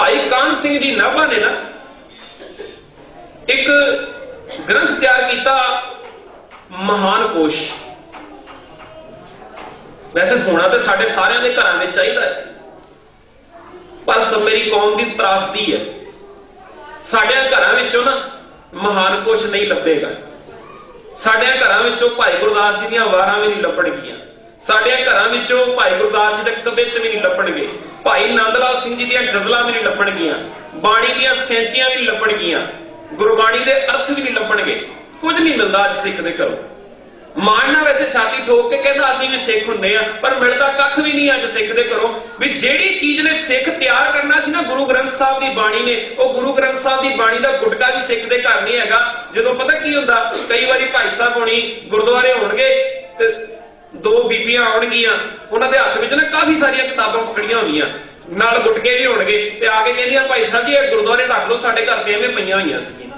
ਭਾਈ ਕਾਨ ਸਿੰਘ ਜੀ ਨਾਭਾ ਨੇ ਨਾ ਇੱਕ ਗ੍ਰੰਥ ਤਿਆਰ ਕੀਤਾ ਮਹਾਨ ਕੋਸ਼। ਵੈਸੇ ਹੋਣਾ ਤੇ ਸਾਡੇ ਸਾਰਿਆਂ ਦੇ ਘਰਾਂ ਵਿੱਚ ਚਾਹੀਦਾ ਹੈ। ਪਰ ਸਭ ਮੇਰੀ ਕੌਮ ਦੀ ਤਰਾਸਦੀ ਹੈ। ਸਾਡਿਆਂ ਘਰਾਂ ਵਿੱਚੋਂ ਨਾ ਮਹਾਨ ਕੋਸ਼ ਨਹੀਂ ਲੱਭੇਗਾ। ਸਾਡਿਆਂ ਘਰਾਂ ਵਿੱਚੋਂ ਭਾਈ ਗੁਰਦਾਸ ਜੀ ਦੀਆਂ ਵਾਰਾਂ ਵੀ ਨਹੀਂ ਲੱਭਣਗੀਆਂ। ਸਾਡਿਆਂ ਘਰਾਂ ਵਿੱਚੋਂ ਭਾਈ ਗੁਰਦਾਸ ਜੀ ਦੇ ਕਵਿਤ ਵੀ ਨਹੀਂ ਲੱਭਣਗੇ। ਭਾਈ ਨੰਦ ਲਾਲ ਸਿੰਘ ਜੀ ਦੀਆਂ ਗਜ਼ਲਾਂ ਵੀ ਨਹੀਂ ਲੱਭਣਗੀਆਂ ਬਾਣੀ ਦੀਆਂ ਸੈਂਚੀਆਂ ਵੀ ਲੱਭਣਗੀਆਂ ਗੁਰਬਾਣੀ ਦੇ ਅਰਥ ਵੀ ਨਹੀਂ ਲੱਭਣਗੇ ਕੁਝ ਨਹੀਂ ਮਿਲਦਾ ਅੱਜ ਸਿੱਖ ਦੇ ਘਰੋਂ। ਮਾਣਨਾ ਵੈਸੇ ਛਾਤੀ ਠੋਕ ਕੇ ਕਹਿੰਦਾ, ਅਸੀਂ ਵੀ ਸਿੱਖ ਹੁੰਦੇ ਆ ਪਰ ਮਿਲਦਾ ਕੱਖ ਵੀ ਨਹੀਂ ਅੱਜ ਸਿੱਖ ਦੇ ਘਰੋਂ ਵੀ ਜਿਹੜੀ ਚੀਜ਼ ਨੇ ਸਿੱਖ ਤਿਆਰ ਕਰਨਾ ਸੀ ਨਾ, ਗੁਰੂ ਗ੍ਰੰਥ ਸਾਹਿਬ ਦੀ ਬਾਣੀ ਨੇ, ਉਹ ਗੁਰੂ ਗ੍ਰੰਥ ਸਾਹਿਬ ਦੀ ਬਾਣੀ ਦਾ ਗੁਟਕਾ ਵੀ ਸਿੱਖ ਦੇ ਘਰ ਨਹੀਂ ਹੈਗਾ। ਜਦੋਂ ਪਤਾ ਕੀ ਹੁੰਦਾ, ਕਈ ਵਾਰੀ ਭਾਈ ਸਾਹਿਬ ਹੋਣੀ ਗੁਰਦੁਆਰੇ ਹੋਣਗੇ ਤੇ ਦੋ ਬੀਬੀਆਂ ਆਉਣਗੀਆਂ, ਉਹਨਾਂ ਦੇ ਹੱਥ ਵਿੱਚ ਨਾ ਕਾਫੀ ਸਾਰੀਆਂ ਕਿਤਾਬਾਂ ਪਕੜੀਆਂ ਹੁੰਦੀਆਂ ਨਾਲ ਗੁਟਕੇ ਵੀ ਹੋਣਗੇ ਤੇ ਆ ਕੇ ਕਹਿੰਦੀਆਂ, ਭਾਈ ਸਾਹਿਬ ਜੀ, ਇਹ ਗੁਰਦੁਆਰੇ ਰੱਖ ਲਓ, ਸਾਡੇ ਘਰ ਤੇ ਐਵੇਂ ਪਈਆਂ ਹੋਈਆਂ ਸੀਗੀਆਂ।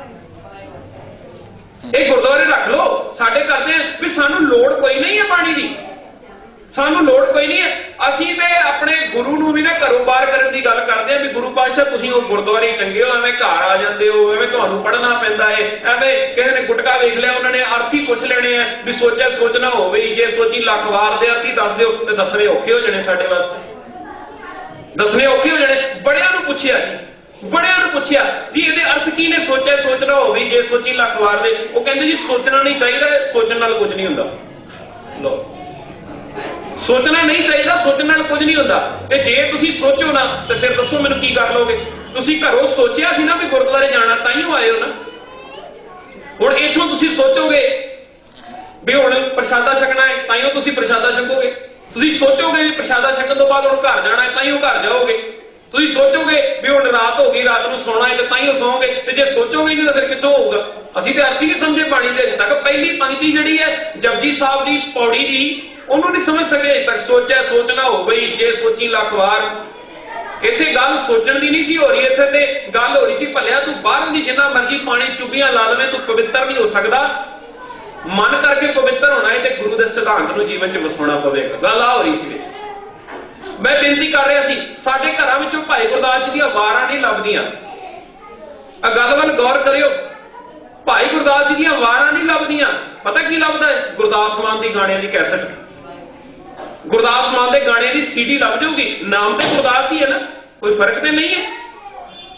ਇਹ ਗੁਰਦੁਆਰੇ ਰੱਖ ਲਓ, ਸਾਡੇ ਕਰਦੇ ਵੀ ਸਾਨੂੰ ਲੋੜ ਕੋਈ ਨਹੀਂ ਹੈ ਪਾਣੀ ਦੀ। ਸਾਨੂੰ ਲੋੜ ਕੋਈ ਨਹੀਂ ਹੈ। ਅਸੀਂ ਤੇ ਆਪਣੇ ਗੁਰੂ ਨੂੰ ਵੀ ਨਾ ਘਰੋਂ ਬਾਹਰ ਕਰਨ ਦੀ ਗੱਲ ਕਰਦੇ ਆ ਵੀ ਗੁਰੂ ਪਾਤਸ਼ਾਹ, ਤੁਸੀਂ ਉਹ ਗੁਰਦੁਆਰੇ ਚੰਗੇ ਹੋ, ਐਵੇਂ ਘਰ ਆ ਜਾਂਦੇ ਹੋ, ਐਵੇਂ ਤੁਹਾਨੂੰ ਪੜ੍ਹਨਾ ਪੈਂਦਾ ਏ, ਐਵੇਂ ਕਿਸੇ ਨੇ ਗੁਟਕਾ ਵੇਖ ਲਿਆ, ਉਹਨਾਂ ਨੇ ਅਰਥ ਪੁੱਛ ਲੈਣੇ ਆ ਵੀ ਸੋਚਿਆ ਸੋਚਣਾ ਹੋਵੇ ਜੇ ਸੋਚੀ ਲੱਖ ਵਾਰ ਦੇ ਅਰਥ ਦੱਸ ਦਿਓ ਤੇ ਦੱਸਣੇ ਔਖੇ ਹੋ ਜਾਣੇ ਸਾਡੇ ਵਾਸਤੇ। ਦੱਸਣੇ ਔਖੇ ਹੋ ਜਾਣੇ, ਬੜਿਆਂ ਨੂੰ ਪੁੱਛਿਆ ਬੜਿਆਂ ਨੂੰ ਪੁੱਛਿਆ ਜੀ ਇਹਦੇ ਅਰਥ ਕੀ ਨੇ, ਸੋਚਿਆ ਸੋਚਣਾ ਹੋਵੇ ਜੇ ਸੋਚੀ ਲੱਖ ਵਾਰ ਦੇ, ਉਹ ਕਹਿੰਦੇ ਜੀ ਸੋਚਣਾ ਨਹੀਂ ਚਾਹੀਦਾ, ਸੋਚਣ ਨਾਲ ਕੁਝ ਨਹੀਂ ਹੁੰਦਾ। ਲੋ ਸੋਚਣਾ ਨਹੀਂ ਚਾਹੀਦਾ ਸੋਚਣ ਨਾਲ ਕੁਝ ਨਹੀਂ ਹੁੰਦਾ। ਤੇ ਜੇ ਤੁਸੀਂ ਸੋਚੋ ਨਾ, ਤੇ ਫਿਰ ਦੱਸੋ ਮੈਨੂੰ ਕੀ ਕਰ ਲੋਗੇ? ਤੁਸੀਂ ਘਰੋਂ ਸੋਚਿਆ ਸੀ ਨਾ ਵੀ ਗੁਰਦੁਆਰੇ ਜਾਣਾ, ਤਾਂ ਹੀ ਆਏ ਹੋ ਨਾ। ਹੁਣ ਇੱਥੋਂ ਤੁਸੀਂ ਸੋਚੋਗੇ ਵੀ ਹੁਣ ਪ੍ਰਸ਼ਾਦਾ ਛਕਣਾ ਹੈ, ਤਾਂ ਹੀ ਤੁਸੀਂ ਪ੍ਰਸ਼ਾਦਾ ਛਕੋਗੇ। ਤੁਸੀਂ ਸੋਚੋਗੇ ਵੀ ਪ੍ਰਸ਼ਾਦਾ ਛਕਣ ਤੋਂ ਬਾਅਦ ਹੁਣ ਘਰ ਜਾਣਾ ਹੈ, ਤਾਂ ਹੀ ਘਰ ਜਾਓਗੇ। ਤੁਸੀਂ ਸੋਚੋਗੇ ਵੀ ਹੁਣ ਰਾਤ ਹੋ ਗਈ, ਰਾਤ ਨੂੰ ਸੌਣਾ ਹੈ, ਤੇ ਤਾਂ ਹੀ ਸੌਂਗੇ। ਤੇ ਜੇ ਸੋਚੋਗੇ ਨਹੀਂ, ਤਾਂ ਫਿਰ ਕਿੱਥੋਂ ਹੋਊਗਾ? ਅਸੀਂ ਤੇ ਅਰਥ ਹੀ ਨਹੀਂ ਸਮਝੇ ਬਾਣੀ ਦੇ ਅਜੇ ਤੱਕ। ਪਹਿਲੀ ਪੰਕਤੀ ਜਿਹੜੀ ਹੈ, ਜਪਜੀ ਸਾਹਿਬ ਦੀ ਪੌੜੀ ਦੀ ਉਹਨੂੰ ਨਹੀਂ ਸਮਝ ਸਕੇ, ਅਜੇ ਤੱਕ ਸੋਚਿਆ, ਸੋਚਣਾ ਹੋ ਗਈ, ਜੇ ਸੋਚੀ ਲੱਖ ਵਾਰ। ਇੱਥੇ ਗੱਲ ਸੋਚਣ ਦੀ ਨਹੀਂ ਸੀ ਹੋ ਰਹੀ, ਇੱਥੇ ਤੇ ਗੱਲ ਹੋ ਰਹੀ ਸੀ, ਭੱਲਿਆ ਤੂੰ ਬਾਹਰੋਂ ਦੀ, ਜਿੰਨਾ ਮਰਜ਼ੀ ਪਾਣੀ ਚੁੱਭੀਆਂ ਲਾ ਲਵੇਂ, ਤੂੰ ਪਵਿੱਤਰ ਨਹੀਂ ਹੋ ਸਕਦਾ। ਮਨ ਕਰਕੇ ਪਵਿੱਤਰ ਹੋਣਾ ਹੈ ਤੇ ਗੁਰੂ ਦੇ ਸਿਧਾਂਤ ਨੂੰ ਜੀਵਨ 'ਚ ਵਸਾਉਣਾ ਪਵੇਗਾ। ਗੱਲ ਆ ਹੋ ਰਹੀ ਸੀ ਵਿੱਚ। ਮੈਂ ਬੇਨਤੀ ਕਰ ਰਿਹਾ ਸੀ, ਸਾਡੇ ਘਰਾਂ ਵਿੱਚੋਂ ਭਾਈ ਗੁਰਦਾਸ ਜੀ ਦੀਆਂ ਵਾਰਾਂ ਨਹੀਂ ਲੱਭਦੀਆਂ। ਆ ਗੱਲ ਵੱਲ ਗੌਰ ਕਰਿਓ। ਭਾਈ ਗੁਰਦਾਸ ਜੀ ਦੀਆਂ ਵਾਰਾਂ ਨਹੀਂ ਲੱਭਦੀਆਂ। ਪਤਾ ਕੀ ਲੱਭਦਾ ਹੈ? ਗੁਰਦਾਸ ਮਾਨ ਦੀ ਗਾਣਿਆਂ ਦੀ ਕੈਸਟ। ਗੁਰਦਾਸ ਮਾਨ ਦੇ ਗਾਣਿਆਂ ਦੀ ਸੀਡੀ ਲੱਭ ਜਾਊਗੀ। ਨਾਮ ਤੇ ਗੁਰਦਾਸ ਹੀ ਹੈ ਨਾ। ਕੋਈ ਫ਼ਰਕ ਤੇ ਨਹੀਂ ਹੈ।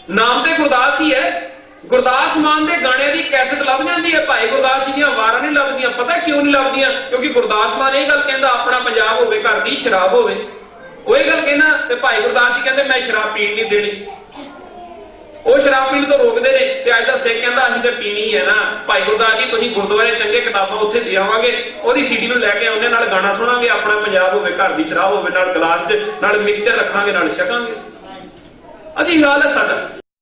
ਨਾਮ ਤੇ ਗੁਰਦਾਸ ਹੀ ਹੈ। ਗੁਰਦਾਸ ਮਾਨ ਦੇ ਗਾਣਿਆਂ ਦੀ ਕੈਸਟ ਲੱਭ ਜਾਂਦੀ ਹੈ। ਭਾਈ ਗੁਰਦਾਸ ਜੀ ਦੀਆਂ ਵਾਰਾਂ ਨਹੀਂ ਲੱਭਦੀਆਂ। ਪਤਾ ਕਿਉਂ ਨਹੀਂ ਲੱਭਦੀਆਂ? ਕਿਉਂਕਿ ਗੁਰਦਾਸ ਮਾਨ ਇਹ ਗੱਲ ਕਹਿੰਦਾ, ਆਪਣਾ ਪੰਜਾਬ ਹੋਵੇ, ਘਰ ਦੀ ਸ਼ਰਾਬ ਹੋਵੇ। ਉਹ ਇਹ ਗੱਲ ਕਹਿੰਦਾ ਤੇ ਭਾਈ ਗੁਰਦਾਸ ਜੀ ਕਹਿੰਦੇ, ਮੈਂ ਸ਼ਰਾਬ ਪੀਣ ਨਹੀਂ ਦੇਣੀ। ਉਹ ਸ਼ਰਾਬ ਪੀਣ ਤੋਂ ਰੋਕਦੇ ਨੇ ਤੇ ਅੱਜ ਦਾ ਸਿੱਖ ਕਹਿੰਦਾ ਅਸੀਂ ਤੇ ਪੀਣੀ ਹੈ ਨਾ। ਭਾਈ ਗੁਰਦਾਸ ਜੀ, ਤੁਸੀਂ ਗੁਰਦੁਆਰੇ ਚੰਗੇ ਕਿਤਾਬਾਂ ਉੱਥੇ ਦੇ ਆਵਾਂਗੇ, ਉਹਦੀ ਸੀਡੀ ਨੂੰ ਲੈ ਕੇ ਆਉਂਦੇ, ਨਾਲ ਗਾਣਾ ਸੁਣਾਂਗੇ, ਆਪਣਾ ਪੰਜਾਬ ਹੋਵੇ, ਘਰ ਦੀ ਸ਼ਰਾਬ ਹੋਵੇ, ਨਾਲ ਗਲਾਸ 'ਚ, ਨਾਲ ਮਿਕਸਚਰ ਰੱਖਾਂਗੇ, ਨਾਲ ਛਕਾਂਗੇ। ਅਜੀ ਹਾਲ ਹੈ ਸਾਡਾ।